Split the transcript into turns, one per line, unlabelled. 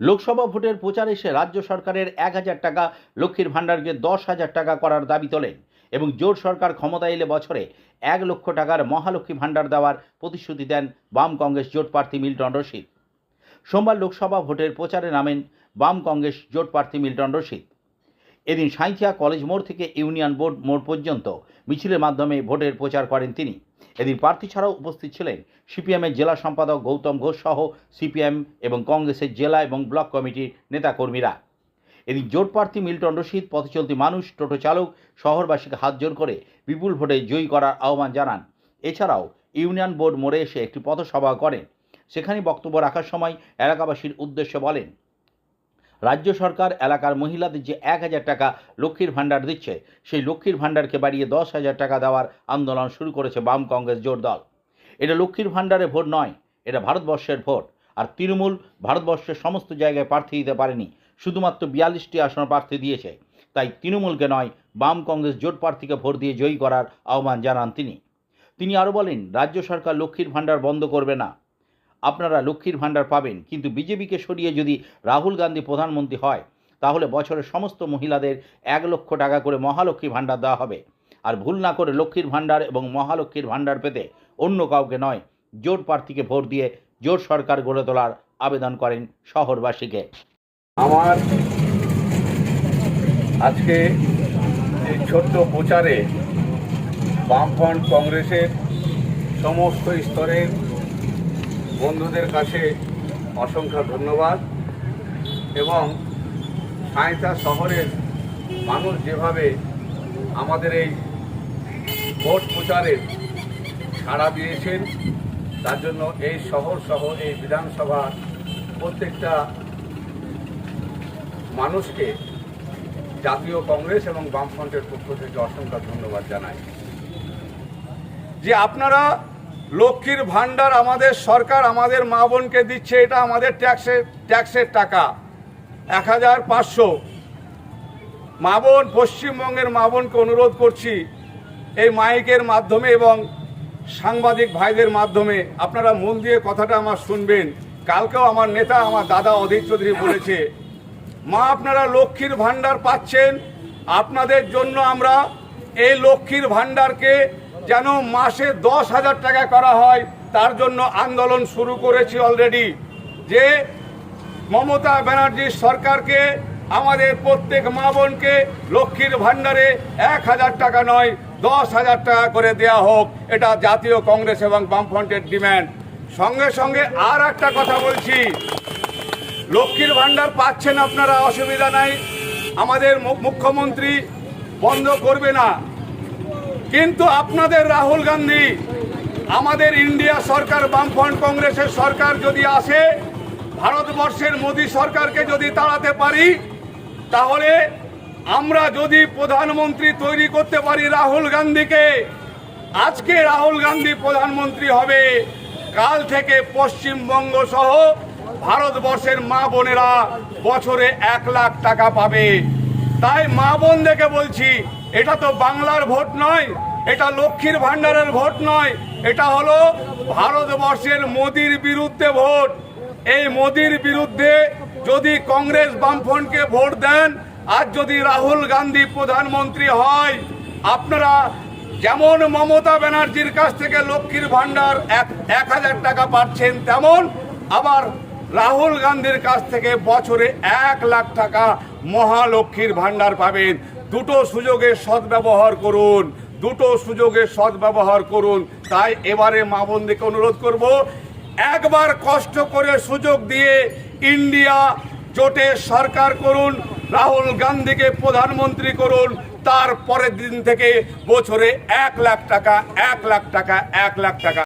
লোকসভা ভোটের প্রচার এসে রাজ্য সরকারের এক হাজার টাকা, লক্ষ্মীর ভাণ্ডারকে দশ হাজার টাকা করার দাবি তোলেন এবং জোট সরকার ক্ষমতা এলে বছরে এক লক্ষ টাকার মহালক্ষ্মী ভাণ্ডার দেওয়ার প্রতিশ্রুতি দেন বাম কংগ্রেস জোট প্রার্থী মিল্টন রশিদ। সোমবার লোকসভা ভোটের প্রচারে নামেন বাম কংগ্রেস জোট প্রার্থী মিল্টন রশিদ। এদিন সাঁইথিয়া কলেজ মোড় থেকে ইউনিয়ন বোর্ড মোড় পর্যন্ত মিছিলের মাধ্যমে ভোটের প্রচার করেন তিনি। এদিন প্রার্থী ছাড়াও উপস্থিত ছিলেন সিপিএমের জেলা সম্পাদক গৌতম ঘোষ সহ সিপিএম এবং কংগ্রেসের জেলা এবং ব্লক কমিটির নেতাকর্মীরা। এদিন জোট প্রার্থী মিল্টন রশিদ পথচলতি মানুষ, টোটো চালক, শহরবাসীকে হাত জোর করে বিপুল ভোটে জয়ী করার আহ্বান জানান। এছাড়াও ইউনিয়ন বোর্ড মোড়ে এসে একটি পথসভা করেন। সেখানে বক্তব্য রাখার সময় এলাকাবাসীর উদ্দেশ্যে বলেন রাজ্য সরকার এলাকার মহিলাদের যে এক হাজার টাকা লক্ষ্মীর ভাণ্ডার দিচ্ছে, সেই লক্ষ্মীর ভাণ্ডারকে বাড়িয়ে দশ হাজার টাকা দেওয়ার আন্দোলন শুরু করেছে বাম কংগ্রেস জোট দল। এটা লক্ষ্মীর ভাণ্ডারে ভোট নয়, এটা ভারতবর্ষের ভোট। আর তৃণমূল ভারতবর্ষের সমস্ত জায়গায় প্রার্থী দিতে পারেনি, শুধুমাত্র বিয়াল্লিশটি আসন প্রার্থী দিয়েছে। তাই তৃণমূলকে নয়, বাম কংগ্রেস জোট প্রার্থীকে ভোট দিয়ে জয়ী করার আহ্বান জানান তিনি। তিনি আরও বলেন, রাজ্য সরকার লক্ষ্মীর ভাণ্ডার বন্ধ করবে না। আপনারা লক্ষ্মীর ভাণ্ডার পাবেন। কিন্তু বিজেপিকে সরিয়ে যদি রাহুল গান্ধী প্রধানমন্ত্রী হয়, তাহলে বছরের সমস্ত মহিলাদের এক লক্ষ টাকা করে মহালক্ষ্মী ভাণ্ডার দেওয়া হবে। আর ভুল না করে লক্ষ্মীর ভাণ্ডার এবং মহালক্ষ্মীর ভাণ্ডার পেতে অন্য কাউকে নয়, জোট প্রার্থীকে ভোট দিয়ে জোট সরকার গড়ে তোলার আবেদন করেন শহরবাসীকে।
আমার আজকে এই ছোট্ট প্রচারে বামফ্রন্ট কংগ্রেসের সমস্ত স্তরের বন্ধুদের কাছে অসংখ্য ধন্যবাদ। এবং সাঁইথা শহরের মানুষ যেভাবে আমাদের এই ভোট প্রচারে সাড়া দিয়েছেন, তার জন্য এই শহর সহ এই বিধানসভা প্রত্যেকটা মানুষকে জাতীয় কংগ্রেস এবং বামফ্রন্টের পক্ষ থেকে অসংখ্য ধন্যবাদ জানাই। যে আপনারা লক্ষ্মীর ভাণ্ডার আমাদের সরকার আমাদের মা বোনকে দিচ্ছে, এটা আমাদের ট্যাক্সের ট্যাক্সের টাকা। এক হাজার পাঁচশো। মা বোন, পশ্চিমবঙ্গের মা বোনকে অনুরোধ করছি, এই মাইকের মাধ্যমে এবং সাংবাদিক ভাইদের মাধ্যমে আপনারা মন দিয়ে কথাটা আমার শুনবেন। কালকেও আমার নেতা, আমার দাদা অধীর চৌধুরী বলেছে, মা, আপনারা লক্ষ্মীর ভাণ্ডার পাচ্ছেন। আপনাদের জন্য আমরা এই লক্ষ্মীর ভাণ্ডারকে যেন মাসে দশ হাজার টাকা করা হয়, তার জন্য আন্দোলন শুরু করেছি অলরেডি যে মমতা ব্যানার্জির সরকারকে, আমাদের প্রত্যেক মা বোনকে লক্ষ্মীর ভাণ্ডারে এক হাজার টাকা নয়, দশ হাজার টাকা করে দেয়া হোক, এটা জাতীয় কংগ্রেস এবং বামফ্রন্টের ডিম্যান্ড সঙ্গে সঙ্গে আর একটা কথা বলছি, লক্ষ্মীর ভাণ্ডার পাচ্ছেন আপনারা, অসুবিধা নাই। আমাদের মুখ্যমন্ত্রী বন্ধ করবে না। কিন্তু আপনাদের রাহুল গান্ধী, আমাদের ইন্ডিয়া সরকার, বামফ্রন্ট কংগ্রেসের সরকার যদি আসে, ভারতবর্ষের মোদী সরকারকে যদি তাড়াতে পারি, তাহলে আমরা যদি প্রধানমন্ত্রী তৈরি করতে পারি রাহুল গান্ধীকে, আজকে রাহুল গান্ধী প্রধানমন্ত্রী হবে, কাল থেকে পশ্চিমবঙ্গ সহ ভারতবর্ষের মা বোনেরা বছরে এক লাখ টাকা পাবে। তাই মা বোন দেখে বলছি এটা তো বাংলার ভোট নয়, এটা লক্ষ্মীর ভাণ্ডারের ভোট নয়, এটা হলো ভারতবর্ষের মোদির বিরুদ্ধে ভোট। এই মোদির বিরুদ্ধে যদি কংগ্রেস বামফ্রন্টকে ভোট দেন, আর যদি রাহুল গান্ধী প্রধানমন্ত্রী হয়, আপনারা যেমন মমতা ব্যানার্জির কাছ থেকে লক্ষ্মীর ভাণ্ডার এক হাজার টাকা পাচ্ছেন তেমন আবার রাহুল গান্ধীর কাছ থেকে বছরে এক লাখ টাকা মহালক্ষ্মীর ভাণ্ডার পাবেন। দুটো সুযোগের সদ্ব্যবহার করুন, দুটো সুযোগের সদ্ব্যবহার করুন। তাই এবারে মা অনুরোধ করব, একবার কষ্ট করে সুযোগ দিয়ে ইন্ডিয়া জোটের সরকার করুন, রাহুল গান্ধীকে প্রধানমন্ত্রী করুন, তার পরের দিন থেকে বছরে এক লাখ টাকা, এক লাখ টাকা, এক লাখ টাকা।